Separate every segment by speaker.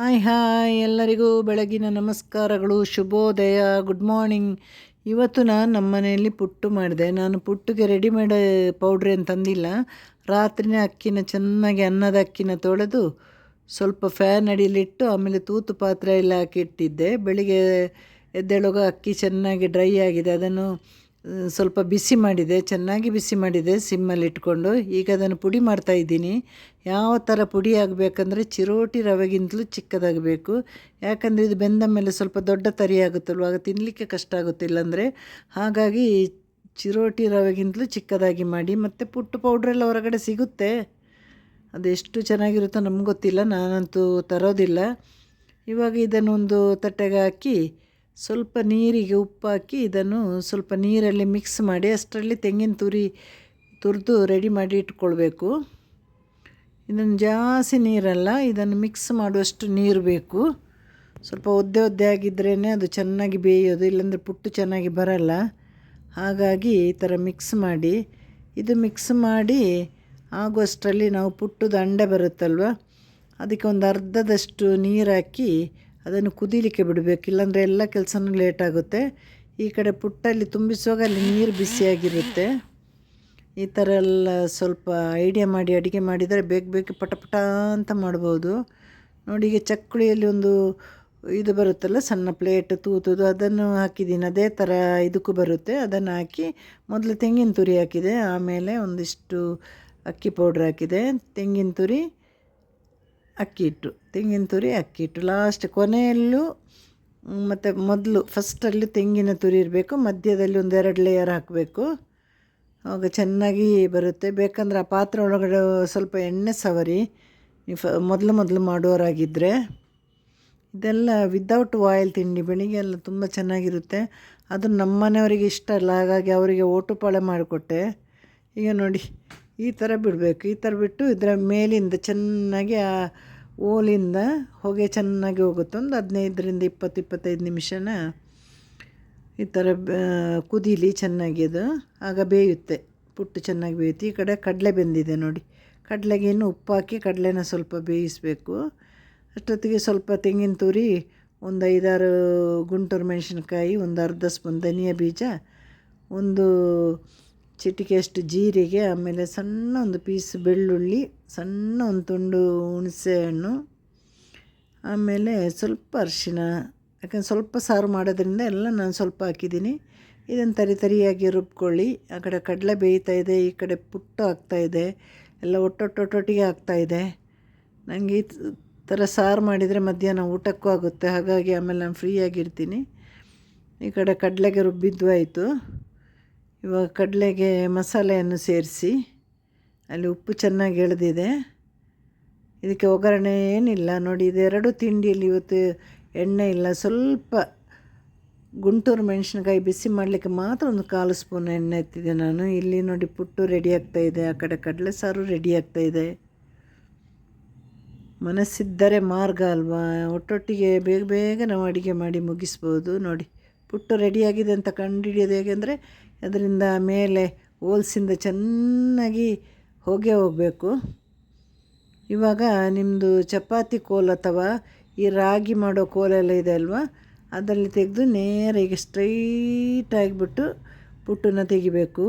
Speaker 1: Hi hi ಎಲ್ಲರಿಗೂ ಬೆಳಗಿನ ನಮಸ್ಕಾರಗಳು, ಶುಭೋದಯ ಗುಡ್ ಮಾರ್ನಿಂಗ್ ಇವತ್ತು ನಾನು ನಮ್ಮ ಮನೆಯಲ್ಲಿ ಪುಟ್ಟು ಮಾಡಿದೆ. ನಾನು ಪುಟ್ಟಿಗೆ ರೆಡಿಮೇಡ್ ಪೌಡ್ರ್ ಏನು ತಂದಿಲ್ಲ. ರಾತ್ರಿನೇ ಅಕ್ಕಿನ ಚೆನ್ನಾಗಿ ಅನ್ನದ ಅಕ್ಕಿನ ತೊಳೆದು ಸ್ವಲ್ಪ ಫ್ಯಾನ್ ಅಡಿಯಲ್ಲಿಟ್ಟು ಆಮೇಲೆ ತೂತು ಪಾತ್ರೆ ಎಲ್ಲ ಹಾಕಿಟ್ಟಿದ್ದೆ ಬೆಳಿಗ್ಗೆ ಎದ್ದೇಳುವಾಗ ಅಕ್ಕಿ ಚೆನ್ನಾಗಿ ಡ್ರೈ ಆಗಿದೆ. ಅದನ್ನು ಸ್ವಲ್ಪ ಬಿಸಿ ಮಾಡಿದೆ, ಚೆನ್ನಾಗಿ ಬಿಸಿ ಮಾಡಿದೆ ಸಿಮ್ಮಲ್ಲಿ ಇಟ್ಕೊಂಡು. ಈಗ ಅದನ್ನು ಪುಡಿ ಮಾಡ್ತಾ ಇದ್ದೀನಿ. ಯಾವ ಥರ ಪುಡಿ ಆಗಬೇಕಂದ್ರೆ ಚಿರೋಟಿ ರವೆಗಿಂತಲೂ ಚಿಕ್ಕದಾಗಬೇಕು. ಯಾಕಂದರೆ ಇದು ಬೆಂದ ಮೇಲೆ ಸ್ವಲ್ಪ ದೊಡ್ಡ ತರಿ ಆಗುತ್ತಲ್ವ, ಆಗ ತಿನ್ನಲಿಕ್ಕೆ ಕಷ್ಟ ಆಗುತ್ತೆ. ಅಂದರೆ ಹಾಗಾಗಿ ಚಿರೋಟಿ ರವೆಗಿಂತಲೂ ಚಿಕ್ಕದಾಗಿ ಮಾಡಿ, ಮತ್ತು ಪುಟ್ಟು ಪೌಡ್ರೆಲ್ಲ ಹೊರಗಡೆ ಸಿಗುತ್ತೆ. ಅದು ಎಷ್ಟು ಚೆನ್ನಾಗಿರುತ್ತೋ ನಮ್ಗೆ ಗೊತ್ತಿಲ್ಲ, ನಾನಂತೂ ತರೋದಿಲ್ಲ. ಇವಾಗ ಇದನ್ನೊಂದು ತಟ್ಟೆಗೆ ಹಾಕಿ ಸ್ವಲ್ಪ ನೀರಿಗೆ ಉಪ್ಪು ಹಾಕಿ ಇದನ್ನು ಸ್ವಲ್ಪ ನೀರಲ್ಲಿ ಮಿಕ್ಸ್ ಮಾಡಿ ಅಷ್ಟರಲ್ಲಿ ತೆಂಗಿನ ತುರಿ ತುರಿದು ರೆಡಿ ಮಾಡಿ ಇಟ್ಕೊಳ್ಬೇಕು. ಇದನ್ನು ಜಾಸ್ತಿ ನೀರಲ್ಲ, ಇದನ್ನು ಮಿಕ್ಸ್ ಮಾಡುವಷ್ಟು ನೀರು ಬೇಕು. ಸ್ವಲ್ಪ ಒದ್ದೆ ಒದ್ದೆ ಆಗಿದ್ರೇ ಅದು ಚೆನ್ನಾಗಿ ಬೇಯೋದು, ಇಲ್ಲಾಂದರೆ ಪುಟ್ಟು ಚೆನ್ನಾಗಿ ಬರಲ್ಲ. ಹಾಗಾಗಿ ಈ ಥರ ಮಿಕ್ಸ್ ಮಾಡಿ, ಇದು ಮಿಕ್ಸ್ ಮಾಡಿ ಆಗುವಷ್ಟರಲ್ಲಿ ನಾವು ಪುಟ್ಟದ ಅಂಡೆ ಬರುತ್ತಲ್ವ, ಅದಕ್ಕೆ ಒಂದು ಅರ್ಧದಷ್ಟು ನೀರು ಹಾಕಿ ಅದನ್ನು ಕುದೀಲಿಕ್ಕೆ ಬಿಡಬೇಕು, ಇಲ್ಲಾಂದರೆ ಎಲ್ಲ ಕೆಲಸನೂ ಲೇಟ್ ಆಗುತ್ತೆ. ಈ ಕಡೆ ಪುಟ್ಟಲ್ಲಿ ತುಂಬಿಸುವಾಗ ಅಲ್ಲಿ ನೀರು ಬಿಸಿಯಾಗಿರುತ್ತೆ. ಈ ಥರ ಎಲ್ಲ ಸ್ವಲ್ಪ ಐಡಿಯಾ ಮಾಡಿ ಅಡುಗೆ ಮಾಡಿದರೆ ಬೇಗ ಬೇಗ ಪಟ ಪಟ ಅಂತ ಮಾಡ್ಬೋದು. ನೋಡಿ, ಈಗ ಚಕ್ಕುಳಿಯಲ್ಲಿ ಒಂದು ಇದು ಬರುತ್ತಲ್ಲ, ಸಣ್ಣ ಪ್ಲೇಟ್ ತೂತುದು ಅದನ್ನು ಹಾಕಿದ್ದೀನಿ. ಅದೇ ಥರ ಇದಕ್ಕೂ ಬರುತ್ತೆ. ಅದನ್ನು ಹಾಕಿ ಮೊದಲು ತೆಂಗಿನ ತುರಿ ಹಾಕಿದೆ. ಆಮೇಲೆ ಒಂದಿಷ್ಟು ಅಕ್ಕಿ ಪೌಡ್ರ್ ಹಾಕಿದೆ. ತೆಂಗಿನ ತುರಿ ಅಕ್ಕಿ ಹಿಟ್ಟು, ತೆಂಗಿನ ತುರಿ, ಅಕ್ಕಿ ಹಿಟ್ಟು. ಲಾಸ್ಟ್ ಕೊನೆಯಲ್ಲೂ ಮತ್ತು ಮೊದಲು ಫಸ್ಟಲ್ಲಿ ತೆಂಗಿನ ತುರಿ ಇರಬೇಕು, ಮಧ್ಯದಲ್ಲಿ ಒಂದು ಎರಡು ಲೇಯರ್ ಹಾಕಬೇಕು. ಆವಾಗ ಚೆನ್ನಾಗಿ ಬರುತ್ತೆ. ಬೇಕಂದ್ರೆ ಆ ಪಾತ್ರೆ ಒಳಗಡೆ ಸ್ವಲ್ಪ ಎಣ್ಣೆ ಸವರಿ ಫ, ಮೊದಲು ಮೊದಲು ಮಾಡೋರಾಗಿದ್ದರೆ ಇದೆಲ್ಲ ವಿದೌಟ್ ಆಯಿಲ್ ತಿಂಡಿ, ಬೆಳಿಗ್ಗೆ ಎಲ್ಲ ತುಂಬ ಚೆನ್ನಾಗಿರುತ್ತೆ. ಅದು ನಮ್ಮ ಮನೆಯವರಿಗೆ ಇಷ್ಟ ಅಲ್ಲ, ಹಾಗಾಗಿ ಅವರಿಗೆ ಓಟುಪಾಳೆ ಮಾಡಿಕೊಟ್ಟೆ. ಈಗ ನೋಡಿ ಈ ಥರ ಬಿಡಬೇಕು, ಈ ಥರ ಬಿಟ್ಟು ಇದರ ಮೇಲಿಂದ ಚೆನ್ನಾಗಿ ಆ ಓಲಿಂದ ಹೊಗೆ ಚೆನ್ನಾಗಿ ಹೋಗುತ್ತೆ. ಒಂದು ಹದಿನೈದರಿಂದ ಇಪ್ಪತ್ತು ಇಪ್ಪತ್ತೈದು ನಿಮಿಷನ ಈ ಥರ ಕುದೀಲಿ ಚೆನ್ನಾಗಿ ಅದು, ಆಗ ಬೇಯುತ್ತೆ, ಪುಟ್ಟು ಚೆನ್ನಾಗಿ ಬೇಯುತ್ತೆ. ಈ ಕಡೆ ಕಡಲೆ ಬೆಂದಿದೆ ನೋಡಿ, ಕಡಲೆಗೆ ಇನ್ನು ಉಪ್ಪು ಹಾಕಿ ಕಡಲೆನ ಸ್ವಲ್ಪ ಬೇಯಿಸಬೇಕು. ಅಷ್ಟೊತ್ತಿಗೆ ಸ್ವಲ್ಪ ತೆಂಗಿನ ತುರಿ, ಒಂದು ಐದಾರು ಗುಂಟೂರು ಮೆಣಸಿನ್ಕಾಯಿ, ಒಂದು ಅರ್ಧ ಸ್ಪೂನ್ ಧನಿಯಾ ಬೀಜ, ಒಂದು ಚಿಟಿಕೆಯಷ್ಟು ಜೀರಿಗೆ, ಆಮೇಲೆ ಸಣ್ಣ ಒಂದು ಪೀಸ್ ಬೆಳ್ಳುಳ್ಳಿ, ಸಣ್ಣ ಒಂದು ತುಂಡು ಹುಣಸೆ ಹಣ್ಣು ಆಮೇಲೆ ಸ್ವಲ್ಪ ಅರಿಶಿನ ಯಾಕಂದ್ರೆ ಸ್ವಲ್ಪ ಸಾರು ಮಾಡೋದ್ರಿಂದ ಎಲ್ಲ ನಾನು ಸ್ವಲ್ಪ ಹಾಕಿದ್ದೀನಿ. ಇದನ್ನು ತರಿ ತರಿಯಾಗಿ ರುಬ್ಕೊಳ್ಳಿ. ಆ ಕಡೆ ಕಡಲೆ ಬೇಯ್ತಾ ಇದೆ, ಈ ಕಡೆ ಪುಟ್ಟು ಇದೆ, ಎಲ್ಲ ಒಟ್ಟೊಟ್ಟೊಟ್ಟೊಟ್ಟಿಗೆ ಇದೆ. ನನಗೆ ಈ ಥರ ಸಾರು ಮಾಡಿದರೆ ಮಧ್ಯಾಹ್ನ ಊಟಕ್ಕೂ ಆಗುತ್ತೆ, ಹಾಗಾಗಿ ಆಮೇಲೆ ನಾನು ಫ್ರೀಯಾಗಿರ್ತೀನಿ. ಈ ಕಡೆ ಕಡಲೆಗೆ ರುಬ್ಬಿದ್ದು ಆಯಿತು. ಇವಾಗ ಕಡಲೆಗೆ ಮಸಾಲೆಯನ್ನು ಸೇರಿಸಿ ಅಲ್ಲಿ ಉಪ್ಪು ಚೆನ್ನಾಗಿ ಎಳೆದಿದೆ. ಇದಕ್ಕೆ ಒಗ್ಗರಣೆ ಏನಿಲ್ಲ. ನೋಡಿ ಇದೆರಡು ತಿಂಡಿಯಲ್ಲಿ ಇವತ್ತು ಎಣ್ಣೆ ಇಲ್ಲ. ಸ್ವಲ್ಪ ಗುಂಟೂರು ಮೆಣಸಿನ್ಕಾಯಿ ಬಿಸಿ ಮಾಡಲಿಕ್ಕೆ ಮಾತ್ರ ಒಂದು ಕಾಲು ಸ್ಪೂನ್ ಎಣ್ಣೆ ಎತ್ತಿದೆ ನಾನು. ಇಲ್ಲಿ ನೋಡಿ ಪುಟ್ಟು ರೆಡಿ ಆಗ್ತಾಯಿದೆ ಆ ಕಡೆ ಕಡಲೆ ಸಾರು ರೆಡಿ ಆಗ್ತಾಯಿದೆ ಮನಸ್ಸಿದ್ದರೆ ಮಾರ್ಗ ಅಲ್ವಾ? ಒಟ್ಟೊಟ್ಟಿಗೆ ಬೇಗ ಬೇಗ ನಾವು ಅಡುಗೆ ಮಾಡಿ ಮುಗಿಸ್ಬೋದು. ನೋಡಿ ಪುಟ್ಟು ರೆಡಿಯಾಗಿದೆ ಅಂತ ಕಂಡುಹಿಡಿಯೋದು ಹೇಗೆಂದರೆ ಅದರಿಂದ ಮೇಲೆ ಹೋಲ್ಸಿಂದ ಚೆನ್ನಾಗಿ ಹೋಗೇ ಹೋಗಬೇಕು. ಇವಾಗ ನಿಮ್ಮದು ಚಪಾತಿ ಕೋಲ್ ಅಥವಾ ಈ ರಾಗಿ ಮಾಡೋ ಕೋಲೆಲ್ಲ ಇದೆ ಅಲ್ವಾ, ಅದರಲ್ಲಿ ತೆಗೆದು ನೇರ ಈಗ ಸ್ಟ್ರೈಟ್ ಆಗಿಬಿಟ್ಟು ಪುಟ್ಟನ್ನು ತೆಗಿಬೇಕು.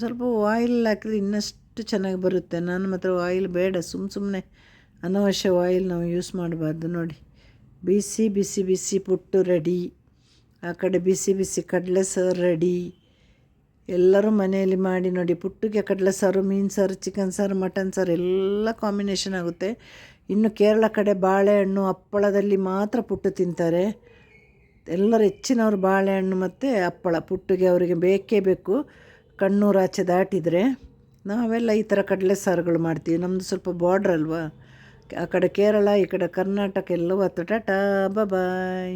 Speaker 1: ಸ್ವಲ್ಪ ಆಯಿಲ್ ಹಾಕಿದ್ರೆ ಇನ್ನಷ್ಟು ಚೆನ್ನಾಗಿ ಬರುತ್ತೆ. ನಾನು ಮಾತ್ರ ಆಯಿಲ್ ಬೇಡ ಸುಮ್ಮ ಸುಮ್ಮನೆ ಅನವಶ್ಯ ಆಯಿಲ್ ನಾವು ಯೂಸ್ ಮಾಡಬಾರ್ದು ನೋಡಿ. ಬಿಸಿ ಬಿಸಿ ಬಿಸಿ ಪುಟ್ಟು ರೆಡಿ ಆ ಕಡೆ ಬಿಸಿ ಬಿಸಿ ಕಡಲೆ ಸಾರು ರೆಡಿ. ಎಲ್ಲರೂ ಮನೆಯಲ್ಲಿ ಮಾಡಿ ನೋಡಿ. ಪುಟ್ಟಿಗೆ ಕಡಲೆ ಸಾರು, ಮೀನು ಸಾರು, ಚಿಕನ್ ಸಾರು, ಮಟನ್ ಸಾರು ಎಲ್ಲ ಕಾಂಬಿನೇಷನ್ ಆಗುತ್ತೆ. ಇನ್ನು ಕೇರಳ ಕಡೆ ಬಾಳೆಹಣ್ಣು ಹಪ್ಪಳದಲ್ಲಿ ಮಾತ್ರ ಪುಟ್ಟು ತಿಂತಾರೆ. ಎಲ್ಲರೂ ಹೆಚ್ಚಿನವರು ಬಾಳೆಹಣ್ಣು ಮತ್ತು ಹಪ್ಪಳ. ಪುಟ್ಟಿಗೆ ಅವರಿಗೆ ಬೇಕೇ ಬೇಕು. ಕಣ್ಣೂರಾಚೆ ದಾಟಿದರೆ ನಾವೆಲ್ಲ ಈ ಥರ ಕಡಲೆ ಸಾರುಗಳು ಮಾಡ್ತೀವಿ. ನಮ್ಮದು ಸ್ವಲ್ಪ ಬಾರ್ಡ್ರ್ ಅಲ್ವಾ? ಆ ಕಡೆ ಕೇರಳ, ಈ ಕಡೆ ಕರ್ನಾಟಕ ಎಲ್ಲವೂ ಹತ್ತು ಟಾಟಾ ಬಾಯ್